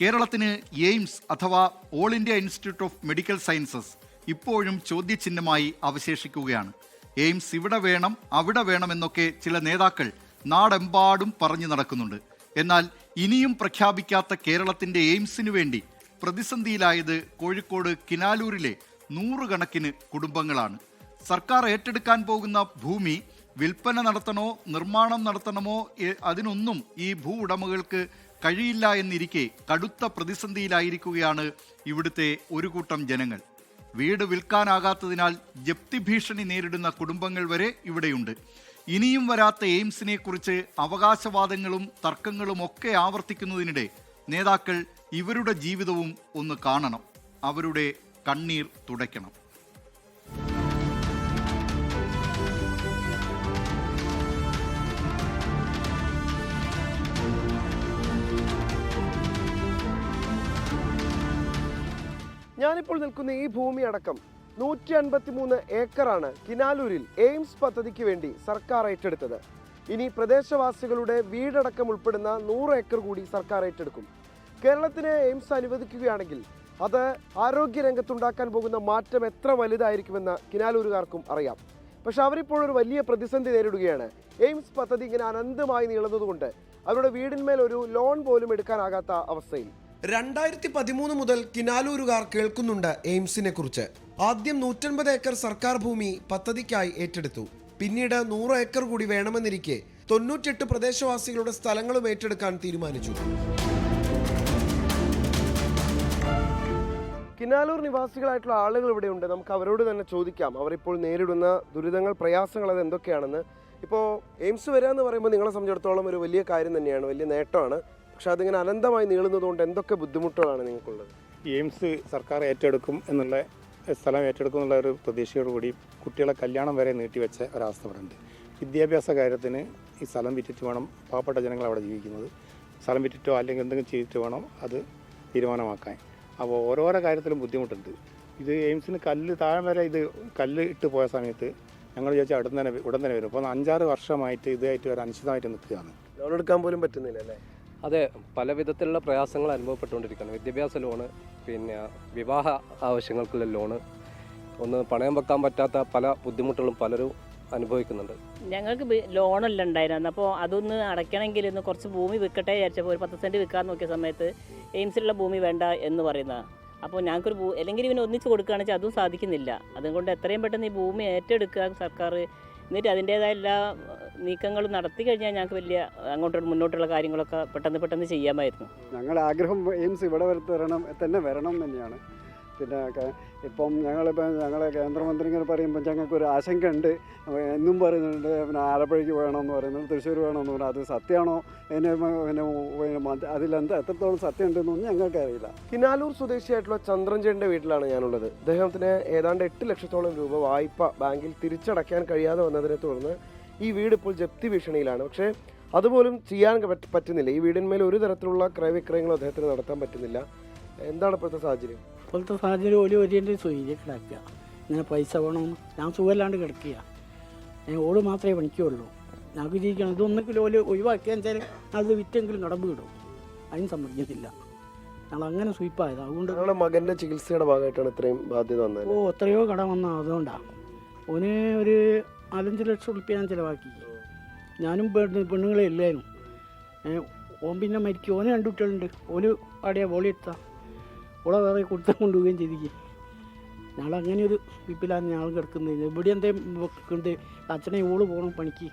കേരളത്തിന് എയിംസ് അഥവാ all India institute of medical sciences ഇപ്പോഴും ചോദ്യചിഹ്നമായി അവശേഷിക്കുകയാണ്. എയിംസ് ഇവിടെ വേണം അവിടെ വേണമെന്നൊക്കെ ചില നേതാക്കൾ നാടെമ്പാടും പറഞ്ഞു നടക്കുന്നുണ്ട്. എന്നാൽ ഇനിയും പ്രഖ്യാപിക്കാത്ത കേരളത്തിന്റെ എയിംസിനു വേണ്ടി പ്രതിസന്ധിയിലായത് കോഴിക്കോട് കിനാലൂരിലെ നൂറുകണക്കിന് കുടുംബങ്ങളാണ്. സർക്കാർ ഏറ്റെടുക്കാൻ പോകുന്ന ഭൂമി വിൽപ്പന നടത്തണോ നിർമ്മാണം നടത്തണമോ അതിനൊന്നും ഈ ഭൂ ഉടമകൾക്ക് കഴിയില്ല എന്നിരിക്കെ കടുത്ത പ്രതിസന്ധിയിലായിരിക്കുകയാണ് ഇവിടുത്തെ ഒരു കൂട്ടം ജനങ്ങൾ. വീട് വിൽക്കാനാകാത്തതിനാൽ ജപ്തി ഭീഷണി നേരിടുന്ന കുടുംബങ്ങൾ വരെ ഇവിടെയുണ്ട്. ഇനിയും വരാത്ത എയിംസിനെ കുറിച്ച് അവകാശവാദങ്ങളും തർക്കങ്ങളും ഒക്കെ ആവർത്തിക്കുന്നതിനിടെ നേതാക്കൾ ഇവരുടെ ജീവിതവും ഒന്ന് കാണണം. അവരുടെ കണ്ണീർ തുടയ്ക്കണം. ഞാനിപ്പോൾ നിൽക്കുന്ന ഈ ഭൂമി അടക്കം നൂറ്റി അൻപത്തി മൂന്ന് ഏക്കറാണ് കിനാലൂരിൽ എയിംസ് പദ്ധതിക്ക് വേണ്ടി സർക്കാർ ഏറ്റെടുത്തത്. ഇനി പ്രദേശവാസികളുടെ വീടടക്കം ഉൾപ്പെടുന്ന നൂറ് ഏക്കർ കൂടി സർക്കാർ ഏറ്റെടുക്കും. കേരളത്തിന് എയിംസ് അനുവദിക്കുകയാണെങ്കിൽ അത് ആരോഗ്യരംഗത്തുണ്ടാക്കാൻ പോകുന്ന മാറ്റം എത്ര വലുതായിരിക്കുമെന്ന് കിനാലൂരുകാർക്കും അറിയാം. പക്ഷെ അവരിപ്പോൾ ഒരു വലിയ പ്രതിസന്ധി നേരിടുകയാണ്. എയിംസ് പദ്ധതി ഇങ്ങനെ അനന്തമായി നീളുന്നതുകൊണ്ട് അവരുടെ വീടിന്മേൽ ഒരു ലോൺ പോലും എടുക്കാനാകാത്ത അവസ്ഥയിൽ. രണ്ടായിരത്തി പതിമൂന്ന് മുതൽ കിനാലൂരുകാർ കേൾക്കുന്നുണ്ട് എയിംസിനെ കുറിച്ച്. ആദ്യം നൂറ്റൻപത് ഏക്കർ സർക്കാർ ഭൂമി പദ്ധതിക്കായി ഏറ്റെടുത്തു. പിന്നീട് നൂറ് ഏക്കർ കൂടി വേണമെന്നിരിക്കെ തൊണ്ണൂറ്റെട്ട് പ്രദേശവാസികളുടെ സ്ഥലങ്ങളും ഏറ്റെടുക്കാൻ തീരുമാനിച്ചു. കിനാലൂർ നിവാസികളായിട്ടുള്ള ആളുകൾ ഇവിടെ ഉണ്ട് നമുക്ക് അവരോട് തന്നെ ചോദിക്കാം. അവരിപ്പോൾ നേരിടുന്ന ദുരിതങ്ങൾ പ്രയാസങ്ങൾ അത് എന്തൊക്കെയാണെന്ന് ഇപ്പോൾ എയിംസ് വരിക എന്ന് പറയുമ്പോൾ നിങ്ങളെ സംബന്ധിച്ചിടത്തോളം ഒരു വലിയ കാര്യം തന്നെയാണ്. വലിയ നേട്ടമാണ്. പക്ഷെ അതിങ്ങനെ അനന്തമായി നീളുന്നതുകൊണ്ട് എന്തൊക്കെ ബുദ്ധിമുട്ടുകളാണ് നിങ്ങൾക്കുള്ളത്? എയിംസ് സർക്കാർ ഏറ്റെടുക്കും എന്നുള്ള സ്ഥലം ഏറ്റെടുക്കും എന്നുള്ള ഒരു പ്രതീക്ഷയോടുകൂടി കുട്ടികളെ കല്യാണം വരെ നീട്ടിവെച്ച ഒരവസ്ഥ ഇവിടെ ഉണ്ട് വിദ്യാഭ്യാസ കാര്യത്തിന് ഈ സ്ഥലം വിറ്റിട്ട് വേണം പാവപ്പെട്ട ജനങ്ങൾ അവിടെ ജീവിക്കുന്നത്. സ്ഥലം വിറ്റിട്ടോ അല്ലെങ്കിൽ എന്തെങ്കിലും ചെയ്തിട്ട് വേണം അത് തീരുമാനമാക്കാൻ. അപ്പോൾ ഓരോരോ കാര്യത്തിലും ബുദ്ധിമുട്ടുണ്ട്. ഇത് എയിംസിന് കല്ല് താഴെ വരെ ഇത് കല്ല് ഇട്ട് പോയ സമയത്ത് ഞങ്ങൾ വിചാരിച്ചാൽ ഉടൻ തന്നെ ഉടൻ തന്നെ വരും. അപ്പോൾ അഞ്ചാറ് വർഷമായിട്ട് ഇതായിട്ട് ഒരു അനിശ്ചിതമായിട്ട് നിൽക്കുകയാണ്. ലോൺ എടുക്കാൻ പോലും പറ്റുന്നില്ല അല്ലേ അതെ പല വിധത്തിലുള്ള പ്രയാസങ്ങൾ അനുഭവപ്പെട്ടുകൊണ്ടിരിക്കുകയാണ് വിദ്യാഭ്യാസ ലോണ് പിന്നെ വിവാഹ ആവശ്യങ്ങൾക്കുള്ള ലോണ്. ഒന്ന് പണയം വെക്കാൻ പറ്റാത്ത പല ബുദ്ധിമുട്ടുകളും പലരും അനുഭവിക്കുന്നുണ്ട്. ഞങ്ങൾക്ക് ലോണല്ല ഉണ്ടായിരുന്നു അപ്പോൾ അതൊന്ന് അടയ്ക്കണമെങ്കിൽ ഒന്ന് കുറച്ച് ഭൂമി വിൽക്കട്ടെ വിചാരിച്ചപ്പോൾ ഒരു പത്ത് സെന്റ് വിൽക്കാൻ നോക്കിയ സമയത്ത് എയിംസിലുള്ള ഭൂമി വേണ്ട എന്ന് പറയുന്നതാണ് അപ്പോൾ ഞങ്ങൾക്കൊരു ഭൂ അല്ലെങ്കിൽ ഇവന് ഒന്നിച്ച് കൊടുക്കുകയാണെന്ന് വെച്ചാൽ അതും സാധിക്കുന്നില്ല. അതുകൊണ്ട് എത്രയും പെട്ടെന്ന് ഈ ഭൂമി ഏറ്റെടുക്കുക സർക്കാർ എന്നിട്ട് അതിന്റേതായ എല്ലാ നീക്കങ്ങളും നടത്തി കഴിഞ്ഞാൽ ഞങ്ങൾക്ക് വലിയ അങ്ങോട്ട് മുന്നോട്ടുള്ള കാര്യങ്ങളൊക്കെ പെട്ടെന്ന് പെട്ടെന്ന് ചെയ്യാമായിരുന്നു. ഞങ്ങളുടെ ആഗ്രഹം എയിംസ് ഇവിടെ വരത്ത് വരണം തന്നെ വരണം തന്നെയാണ്. പിന്നെ ഇപ്പം ഞങ്ങളിപ്പോൾ ഞങ്ങളെ കേന്ദ്രമന്ത്രി ഇങ്ങനെ പറയുമ്പോൾ ഞങ്ങൾക്ക് ഒരു ആശങ്ക ഉണ്ട് എന്നും പറയുന്നുണ്ട് പിന്നെ ആലപ്പുഴയ്ക്ക് വേണമെന്ന് പറയുന്നുണ്ട് തൃശ്ശൂർ വേണമെന്ന് പറയുന്നത് അത് സത്യമാണോ? എന്നെ പിന്നെ അതിലെന്താ എത്രത്തോളം സത്യം ഉണ്ടെന്നൊന്നും ഞങ്ങൾക്കറിയില്ല. കിനാലൂർ സ്വദേശിയായിട്ടുള്ള ചന്ദ്രൻജയുടെ വീട്ടിലാണ് ഞാനുള്ളത്. അദ്ദേഹത്തിന് ഏതാണ്ട് എട്ട് ലക്ഷത്തോളം രൂപ വായ്പ ബാങ്കിൽ തിരിച്ചടയ്ക്കാൻ കഴിയാതെ വന്നതിനെ തുടർന്ന് ഈ വീട് ഇപ്പോൾ ജപ്തി ഭീഷണിയിലാണ്. പക്ഷേ അതുപോലും ചെയ്യാൻ പറ്റുന്നില്ല. ഈ വീടിന്മേൽ ഒരു തരത്തിലുള്ള ക്രയവിക്രയങ്ങളും അദ്ദേഹത്തിന് നടത്താൻ പറ്റുന്നില്ല. എന്താണ് ഇപ്പോഴത്തെ സാഹചര്യം? ഇപ്പോഴത്തെ സാഹചര്യം ഒരു വലിയ സ്വൈര്യം കിടക്കുക. ഇങ്ങനെ പൈസ വേണം. ഞാൻ സുഖമില്ലാണ്ട് കിടക്കുക. ഞാൻ ഓട് മാത്രമേ പണിക്കുള്ളൂ. ഞങ്ങൾക്ക് ജീവിക്കണം. ഇതൊന്നെങ്കിലും ഓൽ ഒഴിവാക്കിയാൽ വെച്ചാൽ അത് വിറ്റെങ്കിലും കടമ്പ് കിടും. അതിന് സമ്മതിക്കത്തില്ല ഞങ്ങൾ അങ്ങനെ സ്വീപ്പായത്. അതുകൊണ്ട് മകന്റെ ചികിത്സയുടെ ഭാഗമായിട്ടാണ് ഇത്രയും ബാധ്യത വന്നത് ഓ എത്രയോ കടം വന്ന അതുകൊണ്ടാണ് ഓന് ഒരു നാലഞ്ച് ലക്ഷം ഉറുപ്പ്യ ഞാൻ ചിലവാക്കി. ഞാനും പെണ്ണ് പെണ്ണുങ്ങളെ ഇല്ലായിരുന്നു. ഓൻ പിന്നെ മരിക്കും. ഓന് രണ്ട് കുട്ടികളുണ്ട്. ഓന് പാടിയ ബോളി എത്താ ഓളെ വേറെ കൊടുത്താൽ കൊണ്ടുപോവുകയും ചെയ്തിരിക്കും. ഞങ്ങൾ അങ്ങനെ ഒരു വിപ്പിലാണ് ഞങ്ങൾ കിടക്കുന്നത്. ഇവിടെ എന്തേ വെക്കുന്നത് അച്ഛനെ ഓൾ പോകണം പണിക്ക്.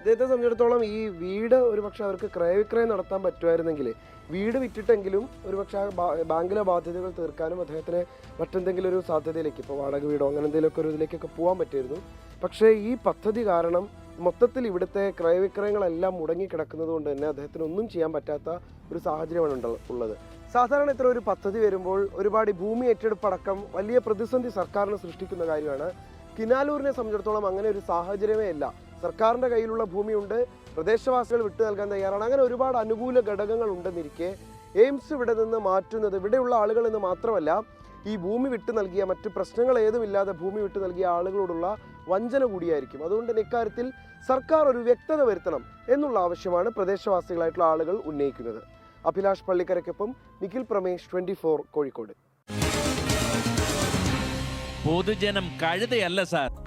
ഇദ്ദേഹത്തെ സംബന്ധിച്ചിടത്തോളം ഈ വീട് ഒരു പക്ഷെ അവർക്ക് ക്രയവിക്രയം നടത്താൻ പറ്റുമായിരുന്നെങ്കിൽ വീട് വിറ്റിട്ടെങ്കിലും ഒരു പക്ഷേ ബാങ്കിലെ ബാധ്യതകൾ തീർക്കാനും അദ്ദേഹത്തിന് മറ്റെന്തെങ്കിലും ഒരു സാധ്യതയിലേക്ക് ഇപ്പോൾ വാടക വീടോ അങ്ങനെ എന്തെങ്കിലുമൊക്കെ ഒരു ഇതിലേക്കൊക്കെ പോകാൻ പറ്റിയിരുന്നു. പക്ഷേ ഈ പദ്ധതി കാരണം മൊത്തത്തിൽ ഇവിടുത്തെ ക്രയവിക്രയങ്ങളെല്ലാം മുടങ്ങിക്കിടക്കുന്നത് കൊണ്ട് തന്നെ അദ്ദേഹത്തിന് ഒന്നും ചെയ്യാൻ പറ്റാത്ത ഒരു സാഹചര്യമാണ് ഉള്ളത്. സാധാരണ ഇത്ര ഒരു പദ്ധതി വരുമ്പോൾ ഒരുപാട് ഭൂമി ഏറ്റെടുപ്പടക്കം വലിയ പ്രതിസന്ധി സർക്കാരിന് സൃഷ്ടിക്കുന്ന കാര്യമാണ്. കിനാലൂരിനെ സംബന്ധിച്ചിടത്തോളം അങ്ങനെ ഒരു സാഹചര്യമേ ഇല്ല. സർക്കാരിന്റെ കയ്യിലുള്ള ഭൂമിയുണ്ട്. പ്രദേശവാസികൾ വിട്ടു നൽകാൻ തയ്യാറാണ്. അങ്ങനെ ഒരുപാട് അനുകൂല ഘടകങ്ങൾ ഉണ്ടെന്നിരിക്കെ എയിംസ് ഇവിടെ നിന്ന് മാറ്റുന്നത് ഇവിടെയുള്ള ആളുകൾ എന്ന് മാത്രമല്ല ഈ ഭൂമി വിട്ടു നൽകിയ മറ്റ് പ്രശ്നങ്ങൾ ഏതുമില്ലാതെ ഭൂമി വിട്ടു നൽകിയ ആളുകളോടുള്ള വഞ്ചന കൂടിയായിരിക്കും. അതുകൊണ്ട് തന്നെ ഇക്കാര്യത്തിൽ സർക്കാർ ഒരു വ്യക്തത വരുത്തണം എന്നുള്ള ആവശ്യമാണ് പ്രദേശവാസികളായിട്ടുള്ള ആളുകൾ ഉന്നയിക്കുന്നത്. അഭിലാഷ് പള്ളിക്കരയ്ക്കൊപ്പം നിഖിൽ പ്രമേഷ് ട്വന്റി കോഴിക്കോട്. പൊതുജനം കഴുതയല്ല സാർ.